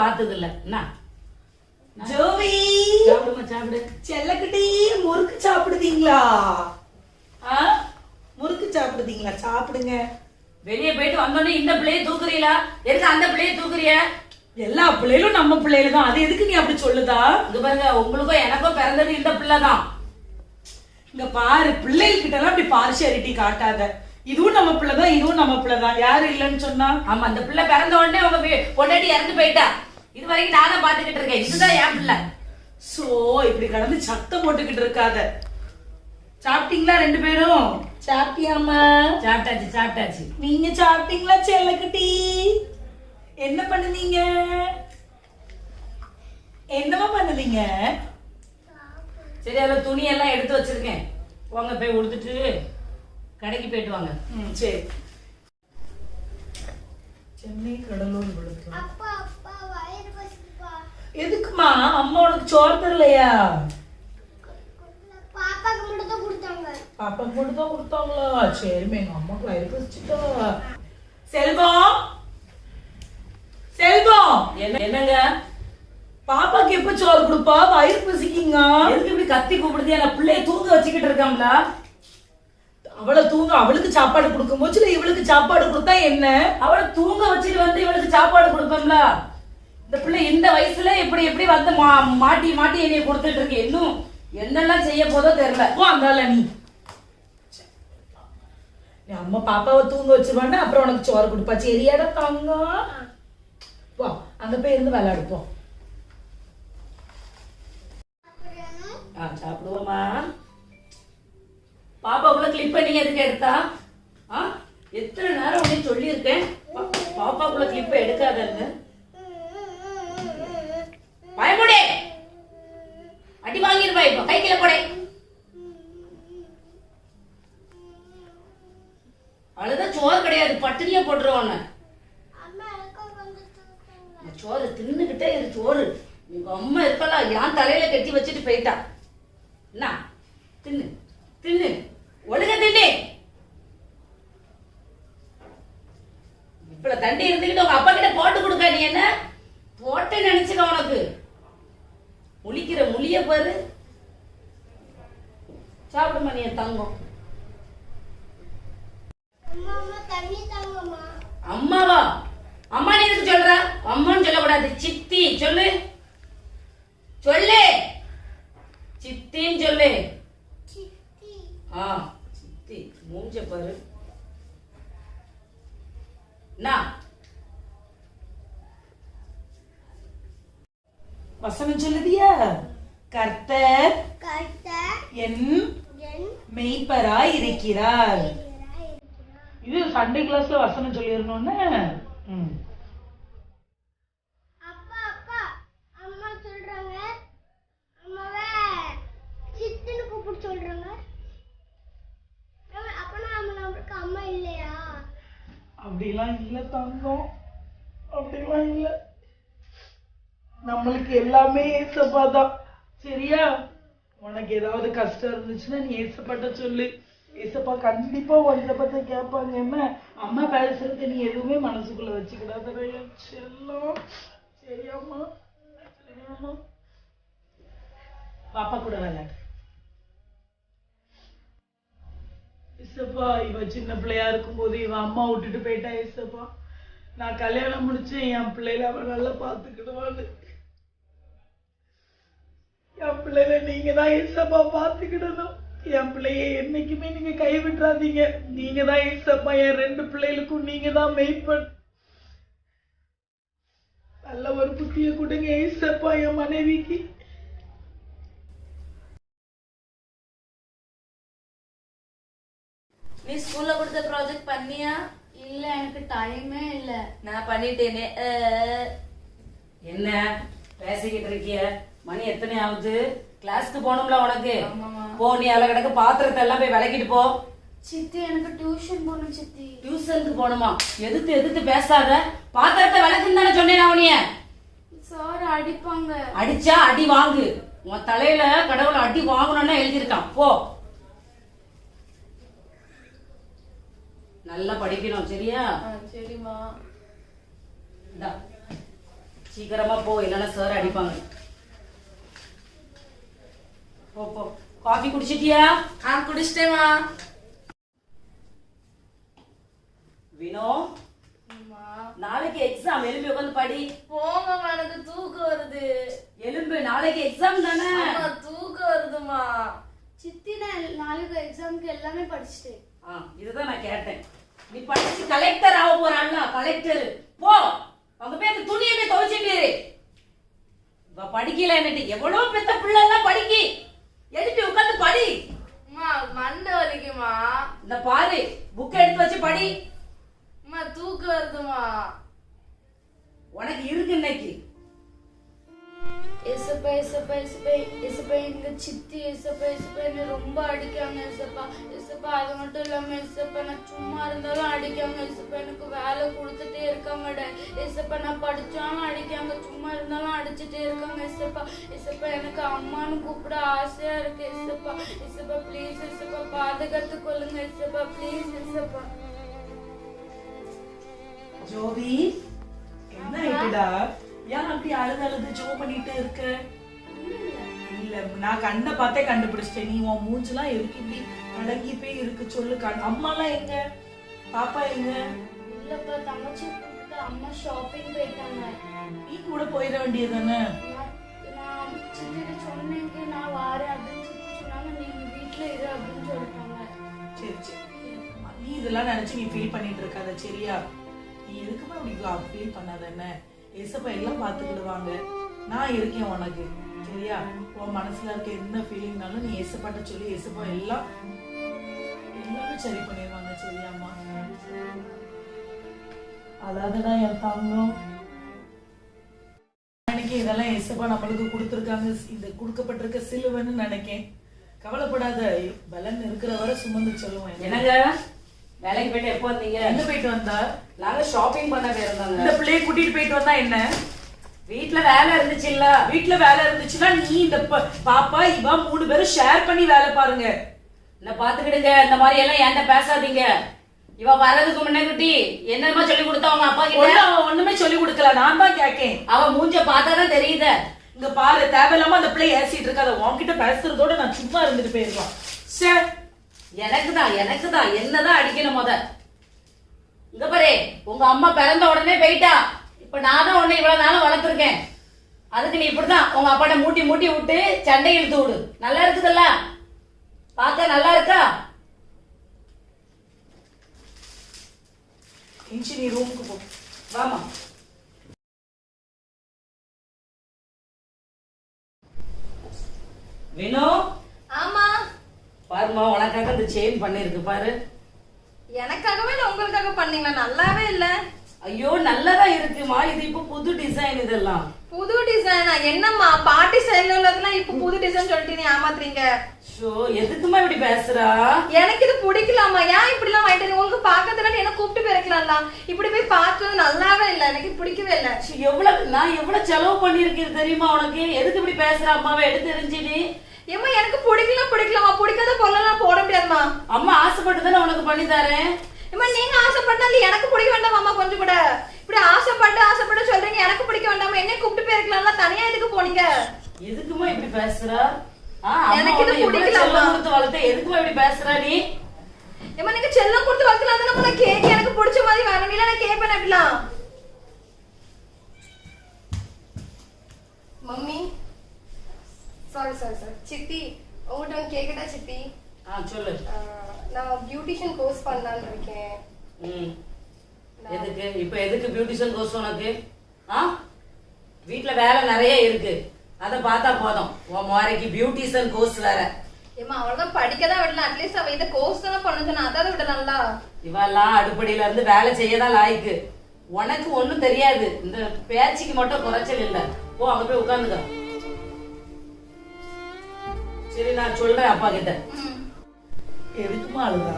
பார்த்தது இல்ல என்ன? ஜோவி! சாப்பிடுமா சாப்பிடு. செல்லக்குட்டி முறுக்கு சாப்பிடுதீங்களா? முறுக்கு சாப்பிடுதீங்களா? சாப்பிடுங்க. வெளியே போயிட்டு வந்தோடனே இந்த பிள்ளைய தூக்குறீங்களா எதுக்கு அந்த பிள்ளைய தூக்குறிய எல்லா பிள்ளைகளும் நம்ம பிள்ளைகள் தான் அது எதுக்கு நீ அப்படி சொல்லுதா? இங்க பாருங்க உங்களுக்கும் எனக்கும் பிறந்தது இந்த பிள்ளை தான் இங்க பாரு பிள்ளைகள் கிட்ட எல்லாம் அப்படி பார்ஷியாலிட்டி காட்டாத. இதுவும் நம்ம பிள்ளை தான் இதுவும் நம்ம பிள்ளை தான் யாரு இல்லைன்னு சொன்னா? ஆமா அந்த பிள்ளை பிறந்த உடனே உங்க பொண்டாட்டி இறந்து போயிட்டா. இது வரைக்கும் நான் தான் பாத்துக்கிட்டு இருக்கேன். இதுதான் என் பிள்ளை. சோ இப்படி கடந்து சத்தம் போட்டுக்கிட்டு இருக்காத. சாப்பிட்டீங்களா ரெண்டு பேரும்? சாப்பிட்டியாமா சாப்பிட்டாச்சு சாப்பிட்டாச்சு. நீங்க சாப்பிட்டீங்களா செல்லக்குட்டி? என்ன பண்ணுனீங்க? என்னமா பண்ணுனீங்க? சரி அதில் துணி எல்லாம் எடுத்து வச்சிருக்கேன். போங்க போய் உடுத்துட்டு கடைக்கு போயிட்டு வாங்க. ம் சரி. சென்னை கடலூர் விழுப்புரம் அப்பா அப்பா வயிறு பசிக்குப்பா எதுக்குமா? அம்மா உனக்கு சோறு தரலையா? பாப்பாக்கு மட்டும் தான் கொடுத்தாங்க. பாப்பாக்கு மட்டும் தான் கொடுத்தாங்களா? சரிம்மா எங்க அம்மாக்கு வயிறு பசிச்சுட்டா. செல்வம்? செல்வம்? என்ன என்னங்க? பாப்பாக்கு எப்ப சோறு கொடுப்பா? வயிறு பசிக்குங்க. எதுக்கு இப்படி கத்தி கூப்பிடுது? நான் பிள்ளைய தூங்க வச்சுக்கிட்டு இருக்கோம்ல. அவளை தூங்க அவளுக்கு சாப்பாடு கொடுக்கும் போச்சுல இவளுக்கு சாப்பாடு கொடுத்தா என்ன? அவளை தூங்க வச்சுட்டு வந்து இவளுக்கு சாப்பாடு கொடுப்போம்ல. இந்த பிள்ளை இந்த வயசுல எப்படி எப்படி வந்து மா- மாட்டி மாட்டி என்னைய கொடுத்துட்டு இருக்கு? இன்னும் என்னெல்லாம் செய்ய போதோ தெரியல. ஓ அந்தால நீ. அம்மா பாப்பாவை தூங்க வச்சிருவாண்டா அப்புறம் உனக்கு சோறு கொடுப்பா. சரியாடா தங்கம் வா அங்க போய் இருந்து விளையாடுப்போம் போ. ஆ சாப்பிடுவோமா பாப்பாக்குள்ள கிளிப் பண்ணி எதுக்கு எடுத்தா? ஆ? எத்தனை நேரம் உடனே சொல்லியிருக்கேன்? பா- பாப்பாக்குள்ள கிளிப்பை எடுக்காதன்னு. பயமுடே அடி வாங்கிருப்பா இப்போ. கை கீழே போடே. அழுதா சோறு கிடையாது. பட்டினியா இந்த சோறு தின்னுகிட்டே இரு சோறு. உங்க அம்மா இருக்கலாம் என் தலையில கட்டி வச்சுட்டு போயிட்டா? என்ன? தின்னு. தின்னு. ஒழுங்க தின்னு. இப்ப தண்டி இருந்துகிட்டு உங்க அப்பா கிட்ட போட்டு கொடுக்க நீ என்ன? போட்டு நினைச்சுக்க உனக்கு. முழிக்கிற முழிய பாரு. சாப்பிடுமா நீ தங்கம்? அம்மாவா? அம்மா நீ எதுக்கு சொல்ற? அம்மான்னு சொல்லக்கூடாது. சித்தி சொல்லு. சொல்லு. சித்தின்னு சொல்லு. ஆ சித்தி. மூஞ்ச பாரு. என்ன? வசனம் சொல்லுதியா? கர்த்தர் என் என் மெய்ப்பராய் இருக்கிறார். இது சண்டே கிளாஸ்ல வசனம் சொல்லிடணும்னு ம். அப்படிலாம் இல்ல தங்கம். அப்படிலாம் இல்ல. நம்மளுக்கு எல்லாமே ஏசப்பா தான் சரியா? உனக்கு ஏதாவது கஷ்டம் இருந்துச்சுன்னா நீ ஏசப்பாட்ட சொல்லு. ஏசப்பா கண்டிப்பா உன்கிட்ட பத்தி கேட்பாங்க. என்ன? அம்மா பேசுறது நீ எதுவுமே மனசுக்குள்ள வச்சுக்கிடாத. செல்லம். சரியாம்மா சரியாம்மா பாப்பா கூட விளையாடு. இசப்பா இவ சின்ன பிள்ளையா இருக்கும்போது இவன் அம்மா விட்டுட்டு போயிட்டா இசப்பா நான் கல்யாணம் முடிச்சு என் பிள்ளைல அவன் நல்லா பாத்துக்கிடுவான்னு. என் பிள்ளைல நீங்க தான் இசப்பா பாத்துக்கிடணும் என் பிள்ளைய என்னைக்குமே நீங்க கைவிட்டுறாதீங்க. நீங்க தான் இசப்பா என் ரெண்டு பிள்ளைகளுக்கும் நீங்க தான் மெய்ப்பன் நல்ல ஒரு புத்திய கொடுங்க இசப்பா என் மனைவிக்கு. நீ ஸ்கூல்ல கொடுத்த ப்ராஜெக்ட் பண்ணியா? இல்ல எனக்கு டைமே இல்ல. நான் பண்ணிட்டேனே. என்ன? பேசிக்கிட்டு இருக்கிய? மணி எத்தனை ஆகுது கிளாஸ்க்கு போகணும்ல உனக்கு. போ நீ அதில் கிடக்க பாத்திரத்தை எல்லாம் போய் விளக்கிட்டு போ. சித்தி எனக்கு டியூஷன் போகணும் சித்தி. டியூஷனுக்கு போகணுமா? எதிர்த்து எதிர்த்து பேசாத. பாத்திரத்தை விளக்குன்னு தானே சொன்னேன் நான் உன்னைய. சார் அடிப்பாங்க. அடிச்சா அடி வாங்கு. உன் தலையில கடவுள் அடி வாங்கணும்னா எழுதியிருக்கான். போ. நல்லா படிக்கணும் சரியா? சரிம்மா. சீக்கிரமா போ இல்லைன்னா சார் அடிப்பாங்க. போ போ. காஃபி குடிச்சிட்டியா? ஆ குடிச்சிட்டேமா வினோ நாளைக்கு எக்ஸாம் எலும்பி உட்காந்து படி. போங்கம்மா எனக்கு தூக்கம் வருது. எலும்பு நாளைக்கு எக்ஸாம் தானே? அம்மா, தூக்கம் வருதுமா சித்தி நான் நாளைக்கு எக்ஸாம்க்கு எல்லாமே படிச்சிட்டேன் ஆ இதுதான் நான் கேட்டேன். நீ படிச்சு கலெக்டர் ஆக போறான்னா கலெக்டர் போ. அங்க போய் அந்த துணியை போய் துவைச்சிட்டு இரு. இவ படிக்கல என்னட்டு. எவ்வளவு பெத்த பிள்ளை எல்லாம் படிக்கி. எழுப்பி உட்காந்து படி. அம்மா மண்டை வலிக்குமா? இந்த பாரு புக் எடுத்து வச்சு படி. அம்மா தூக்கம் வருதுமா உனக்கு இருக்கு இன்னைக்கு. இசப்பா இசப்பா இசப்பா இசப்பா எங்க சித்தி இசப்பா ஏசப்பா என்ன ரொம்ப அடிக்காங்க இசப்பா இசப்பா அது மட்டும் இல்லாம இசப்பா நான் சும்மா இருந்தாலும் அடிக்காங்க இசப்பா எனக்கு வேலை கொடுத்துட்டே இருக்காங்க இசப்பா நான் படிச்சாலும் அடிக்காங்க சும்மா இருந்தாலும் அடிச்சுட்டே இருக்காங்க இசப்பா இசப்பா எனக்கு அம்மான்னு கூப்பிட ஆசையா இருக்கு இசப்பா இசப்பா ப்ளீஸ் இசப்பா பாதுகாத்து கொள்ளுங்க இசப்பா ப்ளீஸ் இசப்பா ஜோதி என்ன ஆயிட்டுடா? ஏன் அப்படி அழுது அழுது ஜோ பண்ணிட்டு இருக்க? இல்ல நான் கண்ணை பார்த்தே கண்டுபிடிச்சிட்டேன். நீ உன் மூஞ்செல்லாம் எதுக்கு இப்படி அடங்கி போய் இருக்கு சொல்லு. கண் அம்மாலாம் எங்க? பாப்பா எங்க? இல்லப்பா தங்கச்சி கூப்பிட்டு அம்மா ஷாப்பிங் போயிட்டாங்க. நீ கூட போயிட வேண்டியதானே நான் நான் சித்திட்ட சொன்னேங்க நான் வாரேன் அப்படின்னு சித்தி சொன்னாங்க. நீ வீட்ல இரு அப்படின்னு சொல்லிட்டாங்க. சரி சரி. நீ இதெல்லாம் நினைச்சு நீ ஃபீல் பண்ணிட்டு இருக்காத சரியா? நீ எதுக்குமே அப்படி ஃபீல் பண்ணாத என்ன? ஏசப்பா எல்லாம் பார்த்துக்கிடுவாங்க. நான் இருக்கேன் உனக்கு. சரியா? உன் மனசுல இருக்க எந்த ஃபீலிங்னாலும் நீ ஏசப்பாட்ட சொல்லி ஏசப்பா எல்லாம் எல்லாமே சரி பண்ணிடுவாங்க சரியாம்மா? அதாவதுடா என் தங்கம். நினைக்கிறேன் இதெல்லாம் ஏசப்பா நம்மளுக்கு கொடுத்துருக்காங்க. இந்த கொடுக்கப்பட்டிருக்க சிலுவைன்னு நினைக்கேன். கவலைப்படாத பலன் இருக்கிற வரை சுமந்து சொல்லுவேன். என்னங்க? வேலைக்கு போயிட்டு எப்போ வந்தீங்க? எங்க போயிட்டு வந்தா? நாங்க ஷாப்பிங் பண்ண போயிருந்தோங்க. இந்த பிள்ளைய கூட்டிட்டு போயிட்டு வந்தா என்ன? வீட்ல வேலை இருந்துச்சுல்ல. வீட்ல வேலை இருந்துச்சுன்னா நீ இந்த பாப்பா இவ மூணு பேரும் ஷேர் பண்ணி வேலை பாருங்க. என்ன பாத்துக்கிடுங்க இந்த மாதிரி எல்லாம் என்கிட்ட பேசாதீங்க. இவ வர்றதுக்கு முன்ன குட்டி என்னமா சொல்லி கொடுத்தா உங்க அப்பா கிட்ட. அவன் ஒண்ணுமே சொல்லி கொடுக்கல. நான் தான் கேக்கேன். அவ மூஞ்ச பார்த்தாதான் தெரியுது. இங்க பாரு தேவையில்லாம அந்த பிள்ளை ஏசிட்டு இருக்காத. உன்கிட்ட பேசுறதோட நான் சும்மா இருந்துட்டு போயிருவான் சே எனக்கு தான் எனக்கு தான் என்னதான் அடிக்கணும் முத. இங்க பாரு உங்க அம்மா பிறந்த உடனே போயிட்டா. இப்ப நான் தான் உன்னை இவ்வளவு நாளும் வளர்த்துருக்கேன். அதுக்கு நீ இப்படிதான் உங்க அப்பாட்ட மூட்டி மூட்டி விட்டு சண்டை இழுத்து விடு. நல்லா இருக்குதுல்ல? பார்க்க நல்லா இருக்கா? இன்ச்சி நீ ரூமுக்கு போ. வாமா வினோ? ஆமா. பாருமா உனக்காக இந்த செயின் பண்ணிருக்கு பாரு. எனக்காகவே இல்ல உங்களுக்காக பண்ணீங்களா? நல்லாவே இல்ல. ஐயோ நல்லதா இருக்குமா? இது இப்போ புது டிசைன் இதெல்லாம். புது டிசைனா என்னம்மா பாட்டி ஸ்டைல்ல உள்ளதெல்லாம் இப்ப புது டிசைன் சொல்லிட்டு நீ ஏமாத்துறீங்க? ஷோ எதுக்குமா இப்படி பேசுறா? எனக்கு இது பிடிக்கலாமா? ஏன் இப்படி எல்லாம் வாங்கிட்டு? உங்களுக்கு பாக்கத்துல என்ன கூப்பிட்டு போயிருக்கலாம்ல? இப்படி போய் பார்த்தது நல்லாவே இல்ல எனக்கு பிடிக்கவே இல்ல. எவ்வளவு நான் எவ்வளவு செலவு பண்ணிருக்கேன் தெரியுமா உனக்கு? எதுக்கு இப்படி பேசுற? அம்மாவை எடுத்து எரிஞ்சு நீ ஏம்மா எனக்கு பிடிக்கல பிடிக்கலாமா பிடிக்காத பொருளெல்லாம் போட முடியாதுமா அம்மா ஆசைப்பட்டு தானே உனக்கு பண்ணி தரேன். ஏம்மா நீங்க ஆசைப்பட்டாலும் எனக்கு பிடிக்க வேண்டாமாம்மா கொஞ்சம் கூட. இப்படி ஆசைப்பட்டு ஆசைப்பட்டு சொல்றீங்க எனக்கு பிடிக்க வேண்டாமா என்ன கூப்பிட்டு போயிருக்கலாம்ல தனியா எதுக்கு போனீங்க? எதுக்குமா இப்படி பேசுறா? எனக்கு இது கொடுத்து வளர்த்த எதுக்குமா இப்படி பேசுறா நீ? ஏம்மா நீங்க செல்லம் கொடுத்து வளர்க்கலாம் தானே உங்களை கேக் எனக்கு பிடிச்ச மாதிரி வேணும் இல்ல நான் கேட்பேன் அப்படிலாம். மம்மி சாரி சாரி சாரி சித்தி உங்கள்கிட்ட கேட்கட்டா சித்தி ஆ சொல்லு. நான் பியூட்டிஷியன் கோர்ஸ் பண்ணலான்னு இருக்கேன். ம். எதுக்கு? இப்ப எதுக்கு பியூட்டிஷியன் கோர்ஸ் உனக்கு? ஆ? வீட்ல வேலை நிறைய இருக்கு. அத பார்த்தா போதும். உன் முறைக்கு பியூட்டிஷியன் கோர்ஸ் வேற. ஏம்மா அவ்வளோதான் படிக்க தான் விடலாம் அட்லீஸ்ட் அவ இந்த கோர்ஸ் தானே பண்ண சொன்னா அதாவது விடலாம்ல. இவெல்லாம் அடுப்படியில இருந்து வேலை செய்யதான் லாய்க்கு. உனக்கு ஒண்ணும் தெரியாது. இந்த பேச்சுக்கு மட்டும் குறைச்சல் இல்ல. போ அங்க போய் உட்காந்துக்க. சரி நான் சொல்றேன் அப்பா கிட்ட. எதுக்குமா அழுதா?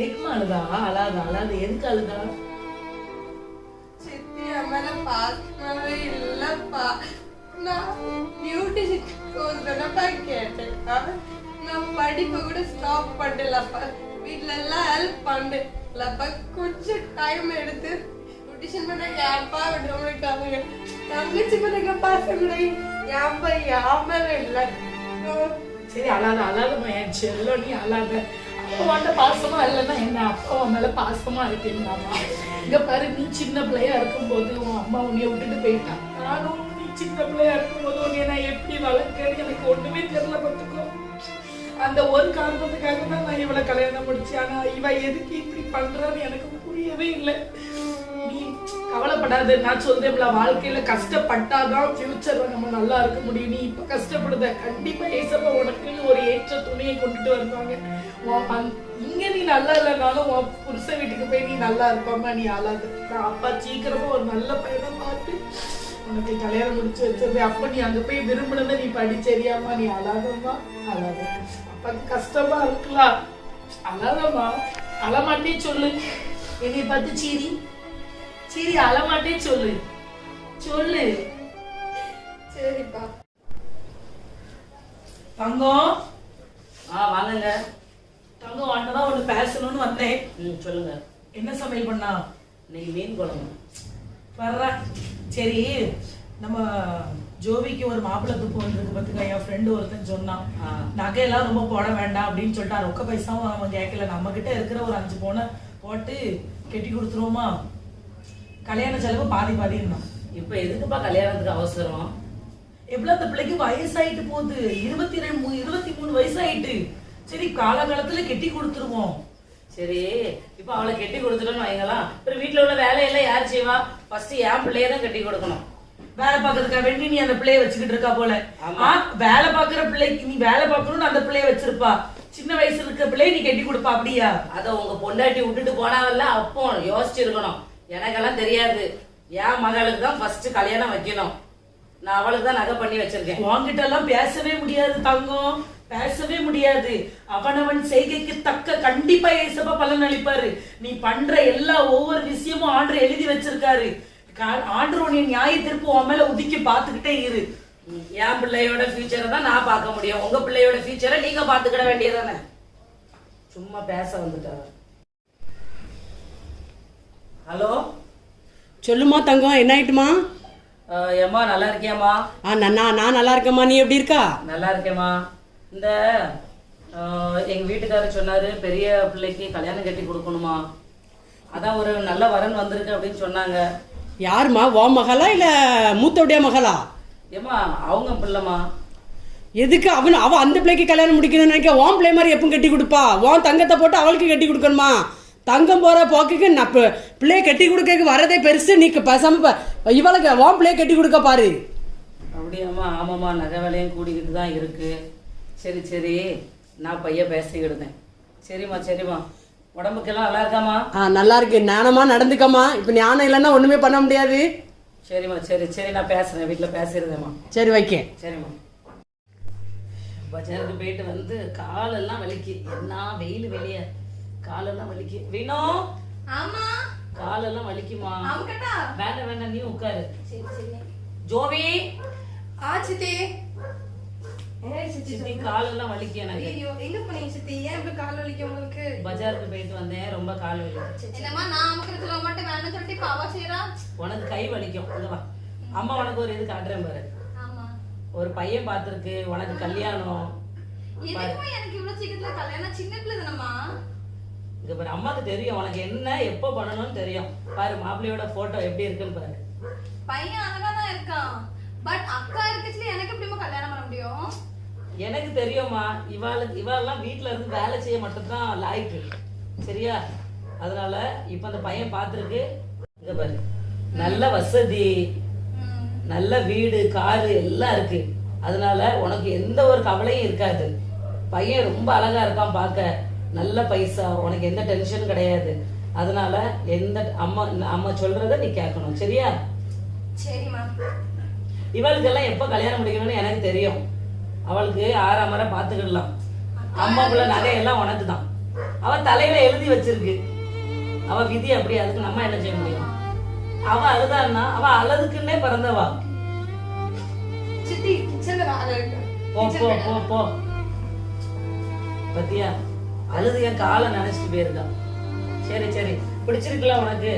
எதுக்குமா அழுதா? அழாத அழாத. எதுக்கு அழுதா? சித்தி அம்மால பார்க்கவே இல்லப்பா. நான் பியூட்டி கோர்ஸ் தானப்பா கேட்டேன். நான் படிப்பு கூட ஸ்டாப் பண்ணலப்பா. வீட்ல எல்லாம் ஹெல்ப் பண்ணலப்பா கொஞ்சம் டைம் எடுத்து காம்படிஷன் பண்ண ஏப்பா விடுறாங்க தங்கச்சி பண்ணுங்க பசங்களை. சரி அழாத அழாதம்மா என் செல்லம் நீ அழாத. அப்பா உன்ட்ட பாசமா இல்லைன்னா என்ன? அப்பா உன் மேல பாசமா இருக்கீங்களாமா? இங்க பாரு நீ சின்ன பிள்ளையா இருக்கும்போது உன் அம்மா உன்னைய விட்டுட்டு போயிட்டான் நானும் நீ சின்ன பிள்ளையா இருக்கும்போது உன்னைய நான் எப்படி வளர்க்கேன்னு எனக்கு ஒண்ணுமே தெரியல பார்த்துக்கோ. அந்த ஒரு காரணத்துக்காக தான் நான் இவளை கல்யாணம் முடிச்சேன். ஆனா இவ எதுக்கு இப்படி பண்றான்னு எனக்கு புரியவே இல்லை. கவலைப்படாது நான் சொல்றேன்ல வாழ்க்கையில கஷ்டப்பட்டாதான் ஃபியூச்சர்ல நம்ம நல்லா இருக்க முடியும். நீ இப்ப கஷ்டப்படுத கண்டிப்பா ஏசப்பா உனக்குன்னு ஒரு ஏற்ற துணையை கொண்டுட்டு வருவாங்க. இங்க நீ நல்லா இல்லைனாலும் உன் புருஷ வீட்டுக்கு போய் நீ நல்லா இருப்பாமா நீ ஆளாது. நான் அப்பா சீக்கிரமா ஒரு நல்ல பையனை பார்த்து உனக்கு கல்யாணம் முடிச்சு வச்சிருந்தேன் அப்ப நீ அங்க போய் விரும்பினதை நீ படிச்சேரியாமா நீ அழாதம்மா அழாத அப்பாக்கு கஷ்டமா இருக்கலாம் அழாதம்மா. அழமாட்டே சொல்லு. என்னை பார்த்து சீரி சீரி அழமாட்டே சொல்லு. சொல்லு. சரிப்பா. தங்கம். ஆ வாங்குங்க. தங்கம் தான் ஒண்ணு பேசணும்னு வந்தேன். ம் சொல்லுங்க. என்ன சமையல் பண்ணா? இன்னைக்கு மீன் குழம்பு. வர்ற. சரி நம்ம ஜோவிக்கு ஒரு மாப்பிள்ளை துப்பு வந்திருக்கு பார்த்துக்க என் ஃப்ரெண்டு ஒருத்தன் சொன்னான். நகையெல்லாம் ரொம்ப போட வேண்டாம் அப்படின்னு சொல்லிட்டு ரொக்க பைசாவும் அவன் கேட்கல நம்ம கிட்ட இருக்கிற ஒரு அஞ்சு பவுனை போட்டு கெட்டி கொடுத்துருவோமா? கல்யாண செலவு பாதி பாதி இருந்தான் இப்போ எதுக்குப்பா கல்யாணத்துக்கு அவசரம்? எவ்வளவு அந்த பிள்ளைக்கு வயசாயிட்டு போகுது? இருபத்தி ரெண்டு இருபத்தி மூணு வயசாயிட்டு. சரி காலகாலத்துல கெட்டி கொடுத்துருவோம். சரி இப்போ அவளை கட்டி கொடுத்துட்டோன்னு வைங்களா. அப்புறம் வீட்டில் உள்ள வேலையெல்லாம் யார் செய்வா? ஃபர்ஸ்ட் என் பிள்ளைய தான் கட்டி கொடுக்கணும். வேலை பாக்குறதுக்கா வேண்டி நீ அந்த பிள்ளைய வச்சுக்கிட்டு இருக்கா போல. ஆமா. வேலை பாக்குற பிள்ளைக்கு நீ வேலை பார்க்கணும்னு அந்த பிள்ளைய வச்சிருப்பா. சின்ன வயசுல இருக்க பிள்ளைய நீ கட்டி கொடுப்பா அப்படியா? அதை உங்க பொண்டாட்டி விட்டுட்டு போனாவல்ல அப்போ யோசிச்சிருக்கணும். எனக்கெல்லாம் தெரியாது. என் மகளுக்கு தான் ஃபர்ஸ்ட் கல்யாணம் வைக்கணும். நான் அவளுக்கு தான் நகை பண்ணி வச்சிருக்கேன். உன்கிட்ட எல்லாம் பேசவே முடியாது தங்கம். பேசவே முடியாது. அவனவன் செய்கைக்கு தக்க கண்டிப்பா ஏசப்பா பலன் அளிப்பாரு. நீ பண்ற எல்லா ஒவ்வொரு விஷயமும் ஆண்டு எழுதி வச்சிருக்காரு. ஆண்டவர் உன்னை நியாய திருப்பு உன் மேல உதிக்கி பாத்துக்கிட்டே இரு. என் பிள்ளையோட ஃபியூச்சரை தான் நான் பார்க்க முடியும். உங்க பிள்ளையோட ஃபியூச்சரை நீங்க பாத்துக்கிட வேண்டியதானே சும்மா பேச வந்துட்டாங்க ஹலோ? சொல்லுமா தங்கம் என்ன ஆயிட்டுமா? ஏம்மா நல்லா இருக்கியாம்மா? ஆ நான் நான் நல்லா இருக்கேம்மா. நீ எப்படி இருக்கா? நல்லா இருக்கேம்மா. இந்த எங்க வீட்டுக்காரர் சொன்னாரு பெரிய பிள்ளைக்கு கல்யாணம் கட்டி கொடுக்கணுமா. அதான் ஒரு நல்ல வரன் வந்திருக்கு அப்படின்னு சொன்னாங்க. யாரும்மா? ஓ மகளா இல்ல மூத்தவுடைய மகளா? ஏம்மா அவங்க பிள்ளைமா எதுக்கு அவன் அவ அந்த பிள்ளைக்கு கல்யாணம் முடிக்கணும்னு நினைக்க ஓன் பிள்ளை மாதிரி எப்பவும் கட்டி கொடுப்பா. ஓன் தங்கத்தை போட்டு அவளுக்கு கட்டி கொடுக்கணுமா? தங்கம் போற போக்குக்கு நான் பிள்ளைய கட்டி கொடுக்க வரதே பெருசு. நீ பேசாம இவளுக்கு ஓன் பிள்ளைய கட்டி கொடுக்க பாரு. அப்படியாம்மா ஆமாம்மா நகை விலையும் கூடிக்கிட்டு தான் இருக்கு. சரி சரி. நான் பையன் பேசிக்கிடுதேன். சரிம்மா சரிம்மா. உடம்புக்கெல்லாம் நல்லா இருக்காம்மா? ஆ நல்லா இருக்கு. ஞானமா நடந்துக்கம்மா. இப்ப ஞானம் இல்லைன்னா ஒண்ணுமே பண்ண முடியாது. சரிம்மா சரி சரி. நான் பேசுறேன். வீட்டில் பேசிடுதேம்மா. சரி வைக்க. சரிம்மா. பஜாருக்கு போயிட்டு வந்து காலெல்லாம் வலிக்கு. என்ன வெயில் வெளியே. காலெல்லாம் வலிக்கு. வீணோ? ஆமா. காலெல்லாம் வலிக்குமா? அமுக்கட்டா வேண்டாம் வேண்டாம் நீ உட்காரு. சரி சரி. ஜோவி? ஆ சித்தி. சித்தி காலெல்லாம் வலிக்கு எனக்கு. ஐயோ எங்க போனீங்க சித்தி? ஏன் இப்படி கால் வலிக்கும் உங்களுக்கு? பஜாருக்கு போயிட்டு வந்தேன் ரொம்ப கால் வலிக்கும் என்னம்மா நான் அமுக்கிறதுல மட்டும் வேணும்னு சொல்லிட்டு இப்ப அவ செய்யறா உனக்கு கை வலிக்கும். இங்க வா. அம்மா உனக்கு ஒரு இது காட்டுறேன் பாரு. ஆமா. ஒரு பையன் பார்த்துருக்கு உனக்கு கல்யாணம். எதுக்குமா எனக்கு இவ்வளவு சீக்கிரத்துல கல்யாணம்? சின்ன பிள்ளை தானம்மா. இங்க பாரு அம்மாக்கு தெரியும் உனக்கு என்ன எப்போ பண்ணணும்னு தெரியும். பாரு மாப்பிள்ளையோட போட்டோ எப்படி இருக்குன்னு பாரு. பையன் அழகா தான் இருக்கான். பட் அக்கா இருக்கச்சுல எனக்கு எப்படிமா கல்யாணம் பண்ண முடியும்? எனக்கு தெரியும்மா இவாளுக்கு இவாளெல்லாம் வீட்ல இருந்து வேலை செய்ய மட்டும்தான் லாய்க்கு. சரியா? அதனால இப்ப அந்த பையன் பார்த்துருக்கு. இங்க பாரு. நல்ல வசதி நல்ல வீடு காரு எல்லாம் இருக்கு. அதனால உனக்கு எந்த ஒரு கவலையும் இருக்காது. பையன் ரொம்ப அழகா இருக்கான் பார்க்க. நல்ல பைசா உனக்கு எந்த டென்ஷனும் கிடையாது. அதனால எந்த அம்மா அம்மா சொல்றத நீ கேட்கணும் சரியா? சரிம்மா இவளுக்கெல்லாம் எப்ப கல்யாணம் முடிக்கணும்னு எனக்கு தெரியும். அவளுக்கு ஆறாம் முறை பாத்துக்கிடலாம் அம்மாக்குள்ள நகையெல்லாம் உனக்கு தான் அவ தலையில எழுதி வச்சிருக்கு. அவ விதி அப்படி அதுக்கு நம்ம என்ன செய்ய முடியும்? அவ அழுதான்னா அவ அழதுக்குன்னே பிறந்தவா? போ போ போ போ. பத்தியா? அழுது என் காலை நினைச்சிட்டு போயிருக்கான் சரி சரி. பிடிச்சிருக்கலாம் உனக்கு?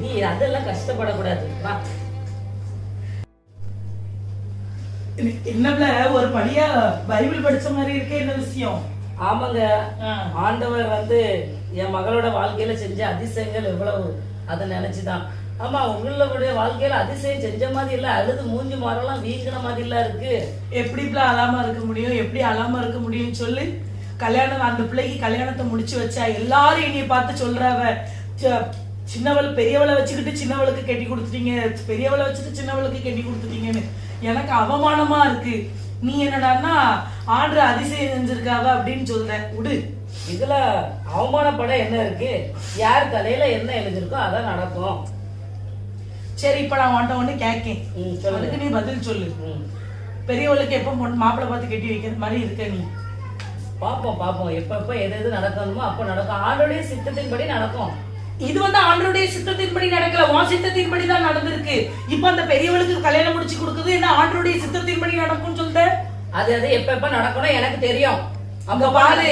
நீ அதெல்லாம் கஷ்டப்படக்கூடாது. வா. என்னப்ல ஒரு படியா பைபிள் படிச்ச மாதிரி இருக்கே என்ன விஷயம். ஆமாங்க. ஆண்டவர் வந்து என் மகளோட வாழ்க்கையில செஞ்ச அதிசயங்கள் எவ்வளவு அதை நினைச்சுதான். ஆமா உங்களுடைய வாழ்க்கையில அதிசயம் செஞ்ச மாதிரி இல்ல அழுது மூஞ்சி மரம்லாம் வீங்கின மாதிரி இல்ல இருக்கு. எப்படிப்ல அழாம இருக்க முடியும்? எப்படி அழாம இருக்க முடியும் சொல்லு கல்யாணம் அந்த பிள்ளைக்கு கல்யாணத்தை முடிச்சு வச்சா எல்லாரும் என்னைய பார்த்து சொல்றாவ சின்னவள் பெரியவளை வச்சுக்கிட்டு சின்னவளுக்கு கட்டி கொடுத்துட்டீங்க பெரியவளை வச்சுட்டு சின்னவளுக்கு கட்டி கொடுத்துட்டீங்கன்னு. எனக்கு அவமானமா இருக்கு. நீ என்னடான்னா ஆர்டர் அதிசயம் செஞ்சிருக்காவ அப்படின்னு சொல்ற. விடு. இதுல அவமானப்பட என்ன இருக்கு? யார் தலையில என்ன எழுதிருக்கோ அதான் நடக்கும். சரி இப்ப நான் உன்ட்ட ம், சொல்லுங்க. அதுக்கு நீ பதில் சொல்லு. பெரியவளுக்கு எப்ப பொண்ணு மாப்பிள்ளை பார்த்து கட்டி வைக்கிற மாதிரி இருக்க நீ. பாப்போம் பாப்போம். எப்ப எப்ப எது எது நடக்கணுமோ அப்ப நடக்கும். ஆண்டோடைய சித்தத்தின்படி நடக்கும். இது வந்து ஆண்டருடைய சித்தத்தின்படி நடக்கல. உன் சித்தத்தின்படி தான் நடந்திருக்கு. இப்ப அந்த பெரியவளுக்கு கல்யாணம் முடிச்சு கொடுக்குது. என்ன ஆண்டருடைய சித்தத்தின்படி நடக்கும்னு சொல்ற? அது அது எப்ப எப்ப நடக்கணும் எனக்கு தெரியும். அங்க பாரு.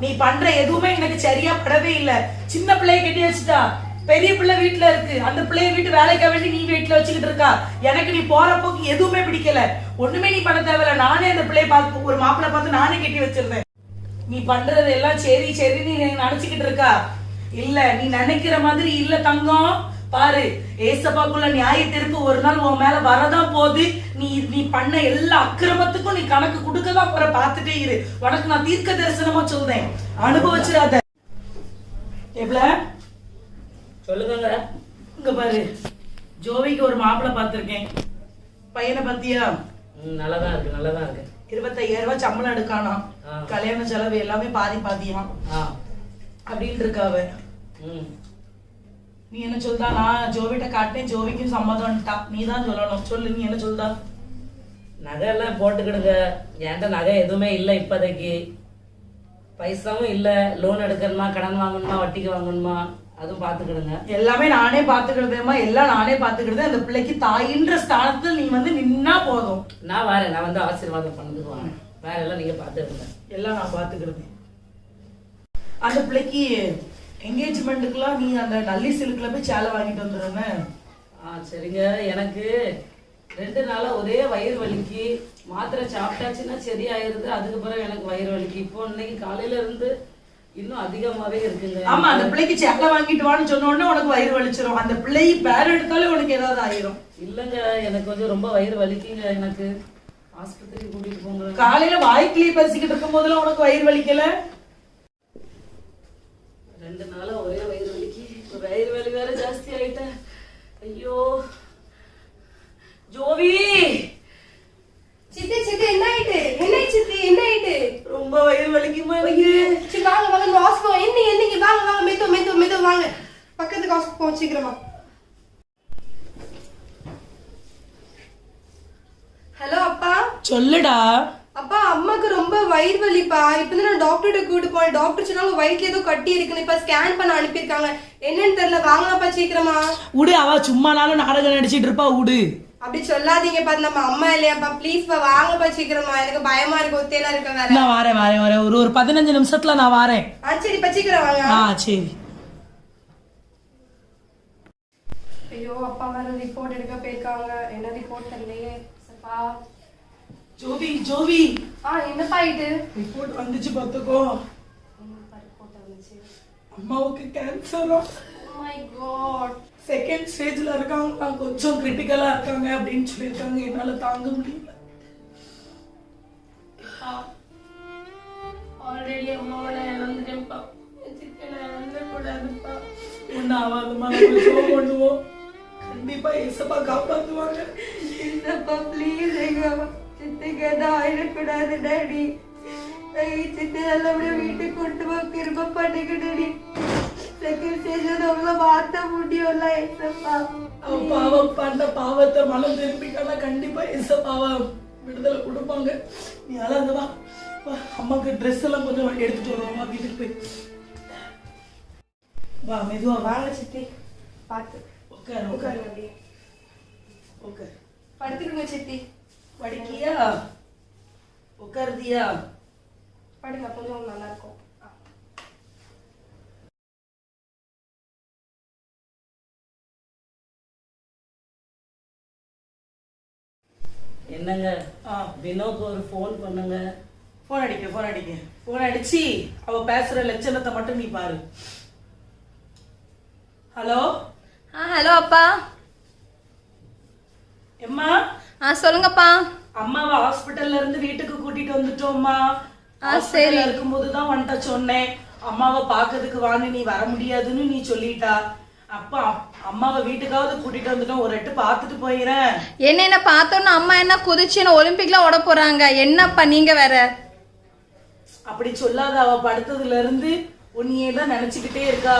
நீ பண்ற எதுவுமே எனக்கு சரியா படவே இல்ல. சின்ன பிள்ளைய கட்டி வச்சுட்டா. பெரிய பிள்ளை வீட்டுல இருக்கு. அந்த பிள்ளைய வீட்டு வேலைக்காக வேண்டி நீ வீட்டுல வச்சுக்கிட்டு இருக்கா? எனக்கு நீ போற போக்கு எதுவுமே பிடிக்கல. ஒண்ணுமே நீ பண்ண தேவையில்ல. நானே அந்த பிள்ளைய பார்த்து ஒரு மாப்பிள்ள பார்த்து நானே கட்டி வச்சிருந்தேன். நீ பண்றது எல்லாம் சரி சரி நீ நினைச்சுக்கிட்டு இருக்கா? இல்ல நீ நினைக்கிற மாதிரி இல்ல தங்கம். பாரு ஏசப்பாக்குள்ள நியாய தீர்ப்பு ஒரு நாள் உன் மேல வரதான் போகுது. நீ நீ பண்ண எல்லா அக்கிரமத்துக்கும் நீ கணக்கு கொடுக்க தான் போற. பார்த்துட்டே இரு. உனக்கு நான் தீர்க்க தரிசனமா சொல்றேன். அனுபவிச்சிடாத எவ்வளவு? சொல்லுங்க இங்க பாரு. ஜோவிக்கு ஒரு மாப்பிள்ளை பார்த்திருக்கேன். பையனை பத்தியா ம், நல்லாதான் இருக்கு நல்லாதான் இருக்கு. இருபத்தையாயிரம் ரூபாய் சம்பளம் எடுக்கானாம் ஆ. கல்யாண செலவு எல்லாமே பாதி பாதியாம் ஆ. அப்படின்னு இருக்காவ நீ என்ன சொல்றா? நான் ஜோவிட்ட காட்டினேன் ஜோவிக்கும் சம்மதம்ட்டா. நீ தான் சொல்லணும். சொல்லு நீ என்ன சொல்றா? நகை எல்லாம் போட்டுக்கிடுங்க. என்கிட்ட நகை எதுவுமே இல்லை இப்போதைக்கு. பைசாவும் இல்லை. லோன் எடுக்கணுமா கடன் வாங்கணுமா வட்டிக்கு வாங்கணுமா? அதுவும் பார்த்துக்கிடுங்க எல்லாமே நானே பாத்துக்கிடுதேம்மா எல்லாம் நானே பாத்துக்கிடுது அந்த பிள்ளைக்கு தாயின்ற ஸ்தானத்தில் நீ வந்து நின்னா போதும். நான் வரேன். நான் வந்து ஆசீர்வாதம் வரேன். வேற எல்லாம் நீங்க பார்த்துக்கிடுங்க எல்லாம் நான் பாத்துக்கிடுதேன் அந்த பிள்ளைக்கு என்கேஜ்மெண்ட்டுக்குலாம் நீ அந்த நல்லி சிலுக்குல போய் சேலை வாங்கிட்டு வந்துடுங்க ஆ சரிங்க. எனக்கு ரெண்டு நாளா ஒரே வயிறு வலிக்கு. மாத்திரை சாப்பிட்டாச்சுன்னா சரியாயிருது. அதுக்கு பிறகு எனக்கு வயிறு வலிக்கு. இப்போ இன்னைக்கு காலையில இருந்து இன்னும் அதிகமாவே இருக்குங்க. ஆமா அந்த பிள்ளைக்கு சேலை வாங்கிட்டு வான்னு சொன்ன உடனே உனக்கு வயிறு வலிச்சிரும். அந்த பிள்ளை பேர் எடுத்தாலே உனக்கு ஏதாவது ஆயிரும். இல்லைங்க எனக்கு கொஞ்சம் ரொம்ப வயிறு வலிக்குங்க. எனக்கு ஆஸ்பத்திரிக்கு கூட்டிட்டு போங்க. காலையில வாய்க்கிலேயே பேசிக்கிட்டு இருக்கும் போதெல்லாம் உனக்கு வயிறு வலிக்கல? ரெண்டு நாளா ஒரே வயிறு வலிக்கு. இப்ப வயிறு வலி வேற ஜாஸ்தி ஆயிட்டேன். ஐயோ. ஜோவி! சித்தி சித்தி என்ன ஆயிட்டு? என்ன சித்தி? என்ன ஆயிட்டு? ரொம்ப வயிறு வலிக்குமா எனக்கு? சரி வாங்க வாங்க நம்ம ஹாஸ்பிட்டல் என்ன என்னைக்கு? வாங்க வாங்க மெது மெது மெது வாங்க. பக்கத்துக்கு ஹாஸ்பிட்டல் சீக்கிரமா. ஹலோ அப்பா. சொல்லுடா. அப்பா அம்மாக்கு ரொம்ப வயிறு வலிப்பா. இப்போ நான் டாக்டர்கிட்ட கூட்டு போனேன் டாக்டர் சொன்னாலும் வயிற்றுல ஏதோ கட்டி இருக்குன்னு. இப்ப ஸ்கேன் பண்ண அனுப்பியிருக்காங்க. என்னன்னு தெரியல. வாங்கலாம்ப்பா சீக்கிரமா. உடு அவ சும்மானாலும் நாடகம் நடிச்சிட்டு இருப்பா உடு. அப்படி சொல்லாதீங்கப்பா இது நம்ம அம்மா இல்லையாப்பா ப்ளீஸ்ப்பா வாங்கப்பா சீக்கிரமா. எனக்கு பயமா இருக்கு ஒத்தையில இருக்க வேற. நான் வரேன் வரேன் வரேன். ஒரு ஒரு பதினஞ்சு நிமிஷத்துல நான் வரேன். ஆ சரிப்பா சீக்கிரம் வாங்க. ஆ சரி. ஐயோ அப்பா வேற ரிப்போர்ட் எடுக்க போயிருக்காங்க. என்ன ரிப்போர்ட் தெரியலையே. சப்பா. ஜோவி ஜோவி ஆ என்னப்பா இது? ரிப்போர்ட் வந்துச்சு பார்த்துக்கோ. ரிப்போர்ட் வந்துச்சு. அம்மாவுக்கு கேன்சரா மை காட் செகண்ட் ஸ்டேஜ்ல இருக்காங்க கொஞ்சம் கிரிட்டிக்கலா இருக்காங்க அப்படின்னு சொல்லியிருக்காங்க. என்னால தாங்க முடியல. ஆல்ரெடி அம்மாவோட இழந்துட்டேன்ப்பா ஆகாதம்மா நம்ம show பண்ணுவோம். கண்டிப்பா ஏசப்பா காப்பாத்துவாங்க. இல்லப்பா ப்ளீஸ் எங்க சித்திக்கு எதாவது ஆயிடக்கூடாது டாடி. சித்தி நல்லபடியா வீட்டுக்கு கொண்டு போ கிருப பண்ணிக்கிட்டு செகண்ட் மாத்த அவ பாவம் பண்ண பாவத்தை மனம் திரும்பிட்டானா கண்டிப்பா ஏசப்பாவா விடுதலை கொடுப்பாங்க. நீ அழகு வா. வா, அம்மாக்கு ட்ரெஸ் எல்லாம் கொஞ்சம் எடுத்துட்டு வருவோமா வீட்டுக்கு போய். வா மெதுவா வாங்க சித்தி பார்த்து. உட்காரு. உட்காரு அப்படியே. உட்காரு. படுத்துருங்க சித்தி. படிக்கியா? உட்காருதியா? படுங்க கொஞ்சம் நல்லா இருக்கும். என்னங்க? வினோக்கு ஒரு ஃபோன் பண்ணுங்க. ஃபோன் அடிக்க ஃபோன் அடிக்க ஃபோன் அடிச்சு அவ பேசுற லட்சணத்தை மட்டும் நீ பாரு. ஹலோ ஆ ஹலோ அப்பா. எம்மா? ஆ சொல்லுங்கப்பா. அம்மாவை ஹாஸ்பிட்டல்ல இருந்து வீட்டுக்கு கூட்டிட்டு வந்துட்டோம்மா. ஆ, ஹாஸ்பிட்டல்ல இருக்கும்போது தான் வந்துட்ட சொன்னேன். அம்மாவை பார்க்கறதுக்கு வான்னு நீ வர முடியாதுன்னு நீ சொல்லிட்டா. அப்ப அப்- அம்மாவை வீட்டுக்காவது கூட்டிட்டு வந்துட்டோம். ஒரு எட்டு பார்த்துட்டு போயிறேன். என்ன என்ன பார்த்தோன்னா அம்மா என்ன குதிச்சு என்ன ஒலிம்பிக்ல ஓட போறாங்க. என்னப்பா நீங்க வேற? அப்படி சொல்லாத அவ படுத்ததுல இருந்து உன்னையே தான் நினைச்சுக்கிட்டே இருக்கா.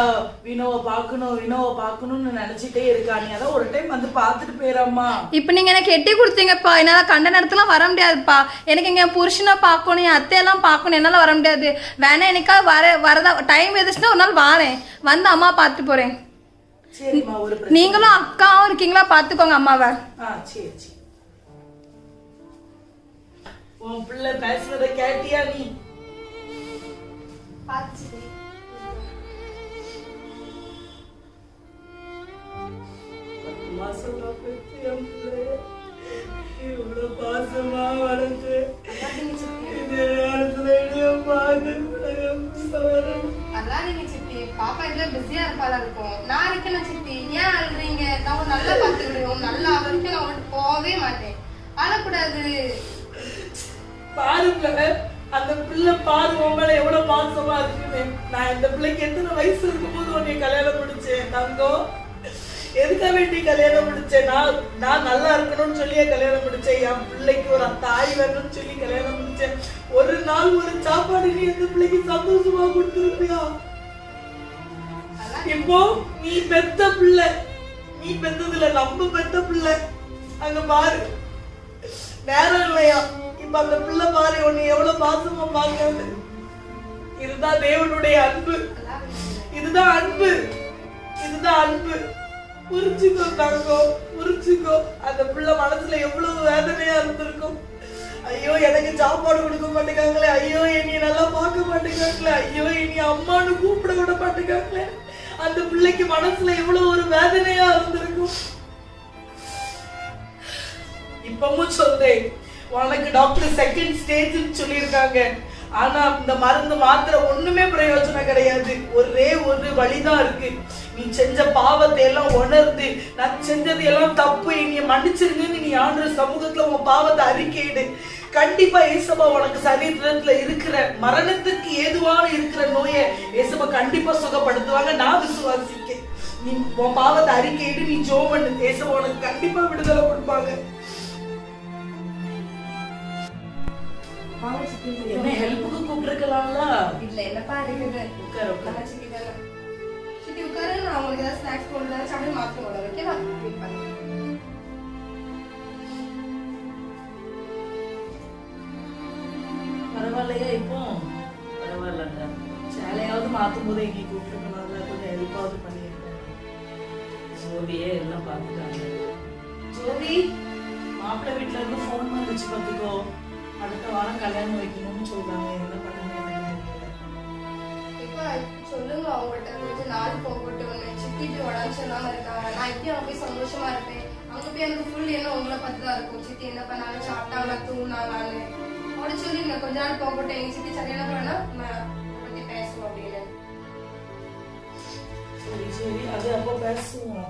வினோவை பார்க்கணும் வினோவை பார்க்கணும்னு நினைச்சிட்டே இருக்கா. நீ அதான் ஒரு டைம் வந்து பார்த்துட்டு போயிடம்மா இப்போ நீங்க எனக்கு எட்டி கொடுத்தீங்கப்பா. என்னால கண்ட நேரத்துலாம் வர முடியாதுப்பா. எனக்கு என் புருஷனை பார்க்கணும் என் அத்தையெல்லாம் பார்க்கணும். என்னால வர முடியாது. வேணா எனக்கா வர வரதா டைம் எதுச்சுன்னா ஒரு நாள் வாரேன். வந்து அம்மா பார்த்துட்டு பிரச்சனை நீங்களும் அக்காவும் இருக்கீங்களா? பார்த்துக்கோங்க அம்மாவை. ஆ சரி சரி. உன் பிள்ளை பேசுறத கேட்டியா நீ? இவ்வளவு பாசமா இந்த நேரத்துல பார்த்து என் பாப்பா இதுல பிஸியா இருப்பாளா இருக்கும். நான் இருக்கேன் சித்தி. ஏன் அழுறீங்க நான் உன்னை நல்லா பார்த்துக்கிடுவோம் நல்லா வரைக்கும் நான் உன்கிட்ட போகவே மாட்டேன். அழக்கூடாது. பாரு அந்த பிள்ளை பாரு உன் மேல எவ்வளவு பாசமா இருக்குன்னு. நான் இந்த பிள்ளைக்கு எத்தனை வயசு இருக்கும்போது உன்னை கல்யாணம் முடிச்சேன் தங்கம் எதுக்காக வேண்டி கல்யாணம் முடிச்சேன்? நான் நான் நல்லா இருக்கணும்னு சொல்லியே கல்யாணம் முடிச்சேன். என் பிள்ளைக்கு ஒரு தாய் வேணும்னு சொல்லி கல்யாணம் முடிச்சேன். ஒரு நாள் ஒரு சாப்பாடு நீ அந்த பிள்ளைக்கு சந்தோஷமா கொடுத்துருப்பியா? இப்போ நீ பெத்த பிள்ளை. நீ பெத்ததுல நம்ம பெத்த பிள்ளை. அங்க பாரு. நேரம் இல்லையா? இப்ப அந்த பிள்ளை பாரு உன்னை எவ்வளவு பாசமா பாக்குறது இதுதான் தேவனுடைய அன்பு. இதுதான் அன்பு. இதுதான் அன்பு. புரிச்சுக்கோ தங்கோ புரிச்சுக்கோ அந்த பிள்ளை மனசுல எவ்வளவு வேதனையா இருந்திருக்கும். ஐயோ எனக்கு சாப்பாடு கொடுக்க மாட்டேங்காங்களே. ஐயோ என்னைய நல்லா பார்க்க மாட்டேங்காங்களே. ஐயோ என்னைய அம்மான்னு கூப்பிட விட மாட்டேங்காங்களே. அந்த பிள்ளைக்கு மனசுல எவ்வளவு ஒரு வேதனையா இருந்திருக்கும். இப்பவும் சொல்றேன் உனக்கு டாக்டர் செகண்ட் ஸ்டேஜ்னு சொல்லியிருக்காங்க. ஆனா இந்த மருந்து மாத்திரை ஒண்ணுமே பிரயோஜனம் கிடையாது. ஒரே ஒரு வழிதான் இருக்கு. நீ செஞ்ச பாவத்தை எல்லாம் உணர்ந்து நான் செஞ்சது எல்லாம் தப்பு. நீ மன்னிச்சிருங்கன்னு நீ ஆண்டு சமூகத்துல உன் பாவத்தை அறிக்கையிடு. கண்டிப்பா ஏசப்பா உனக்கு சரீரத்துல இருக்கிற மரணத்துக்கு ஏதுவான இருக்கிற நோயை ஏசப்பா கண்டிப்பா சுகப்படுத்துவாங்க. நான் விசுவாசிக்கேன் நீ உன் பாவத்தை அறிக்கையிட்டு நீ ஜோ பண்ணு. ஏசப்பா உனக்கு கண்டிப்பா விடுதலை கொடுப்பாங்க. என்ன ஹெல்ப்புக்கு கூப்பிட்டுருக்கலாம்ல? இல்ல என்னப்பா இருக்குது உட்காரு உட்காரு. சித்தி உட்காரு. நான் உங்களுக்கு ஏதாவது ஸ்நாக்ஸ் கொண்டு சாப்பிட்டு மாற்றி கொண்டு வரேன் பரவாயில்லையா இப்போ? பரவாயில்லங்க. சேலையாவது மாற்றும் போது எங்கே கூப்பிட்டுருக்கலாம்ல கொஞ்சம் ஹெல்ப்பாவது பண்ணியிருக்கேன் ஜோதியே எல்லாம் பார்த்துட்டாங்க. ஜோதி மாப்பிள்ளை வீட்டில இருந்து ஃபோன் வந்துச்சு பார்த்துக்கோ. அடுத்த வாரம் கல்யாணம் வைக்கணும்னு சொல்றாங்க. என்ன பண்ணுங்க? சொல்லுங்க அவங்கள்ட்ட கொஞ்சம் நாள் போகட்டும் சித்திட்டு உடம்பு சொல்லாம இருக்காங்க. நான் எப்படி அவங்க போய் சந்தோஷமா இருப்பேன். அங்க போய் எனக்கு ஃபுல் என்ன உங்களை பத்தி தான் இருக்கும். சித்தி என்ன பண்ணாலும் சாப்பிட்டாங்களா தூங்கினாங்களான்னு. அவட நீங்க கொஞ்ச நாள் போகட்டும் எங்க சித்தி சரியான பண்ணா பத்தி பேசுவோம் அப்படின்னு சரி சரி அது அப்போ பேசுவோம்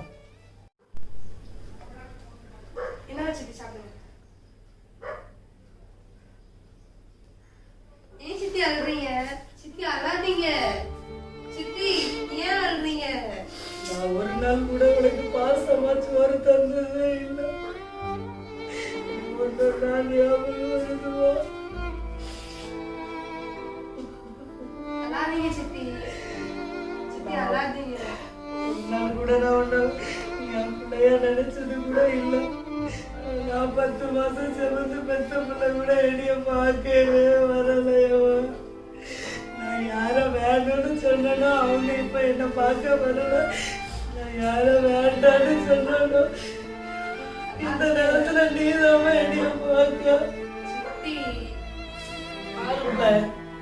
என் நினைச்சது கூட இல்லை. நான் பத்து மாசம் சிறந்து பெத்த பிள்ளை கூட என்னைய பார்க்கவே வரலையோ நான் யார வேணும்னு சொன்னனோ அவங்க இப்ப என்ன பார்க்க வரல. நான் யார வேண்டான்னு சொன்னனோ இந்த நேரத்துல நீதாம என்னைய பார்க்க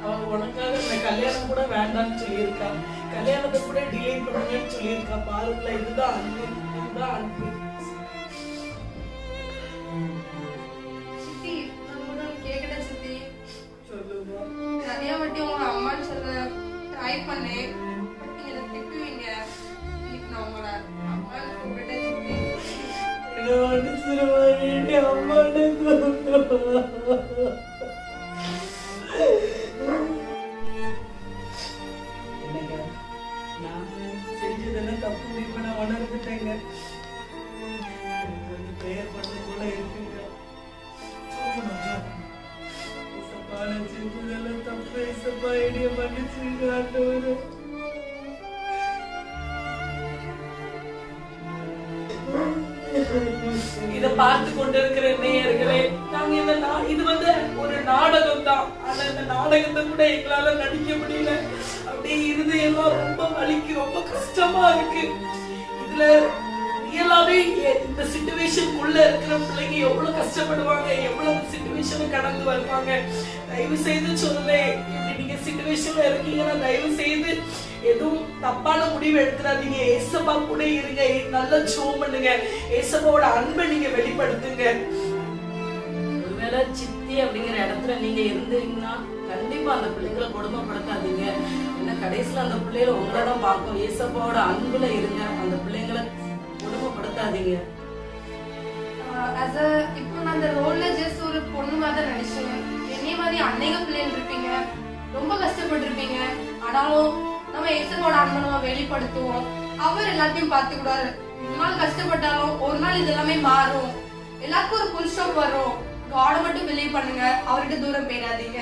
அவ உனக்காக இந்த கல்யாணம் கூட வேண்டாம்னு சொல்லியிருக்கா. கல்யாணத்தை கூட டிலே பண்ணுங்கன்னு சொல்லியிருக்கா. பாருங்கள இதுதான் அன்பு. தான் அன்பு சித்தி நான் கேட்கல சித்தி சொல்லுங்க நிறைய வாட்டி உங்க அம்மான்னு சொல்ற ட்ரை பண்ணேன் நீங்க திட்டுவீங்க நாடகத்தை கூட எங்களால நடிக்க முடியல. அப்படியே இருதயெல்லாம் ரொம்ப வலிக்கு ரொம்ப கஷ்டமா இருக்கு. இதுல ரியலாவே இந்த சுச்சுவேஷனுக்குள்ள இருக்கிற பிள்ளைங்க எவ்வளவு கஷ்டப்படுவாங்க எவ்வளவு சுச்சுவேஷன் கடந்து வருவாங்க. தயவு செய்து சொல்றேன் நீங்க சுச்சுவேஷன்ல இருக்கீங்கன்னா தயவு செய்து எதுவும் தப்பான முடிவு எடுத்துடாதீங்க. ஏசப்பா கூட இருங்க நல்ல ஜோம் பண்ணுங்க. ஏசப்பாவோட அன்பை நீங்க வெளிப்படுத்துங்க. ஒருவேளை அப்படிங்கிற இடத்துல நீங்க இருந்தீங்கன்னா கண்டிப்பா அந்த பிள்ளைகளை கொடுமைப்படுத்தாதீங்க. ஏன்னா கடைசியில அந்த பிள்ளைகளை உங்களை தான் பார்க்கும் ஏசப்பாவோட அன்புல இருங்க. அந்த பிள்ளைங்களை கொடுமைப்படுத்தாதீங்க. அஸ் அ இப்போ நான் அந்த ரோல்ல ஜஸ்ட் ஒரு பொண்ணு மாதிரி தான் நடிச்சேன் என்னைய மாதிரி அன்னைங்க பிள்ளைகள் இருப்பீங்க. ரொம்ப கஷ்டப்பட்டிருப்பீங்க. ஆனாலும் நம்ம ஏசப்போட அன்பை நம்ம வெளிப்படுத்துவோம். அவர் எல்லாத்தையும் பார்த்துக்கூடாது ஒரு நாள் கஷ்டப்பட்டாலும் ஒரு நாள் இது எல்லாமே மாறும். எல்லாருக்கும் ஒரு புல் ஸ்டாப் வரும். காடை மட்டும் பிலீவ் பண்ணுங்க. அவர்கிட்ட தூரம் போயிடாதீங்க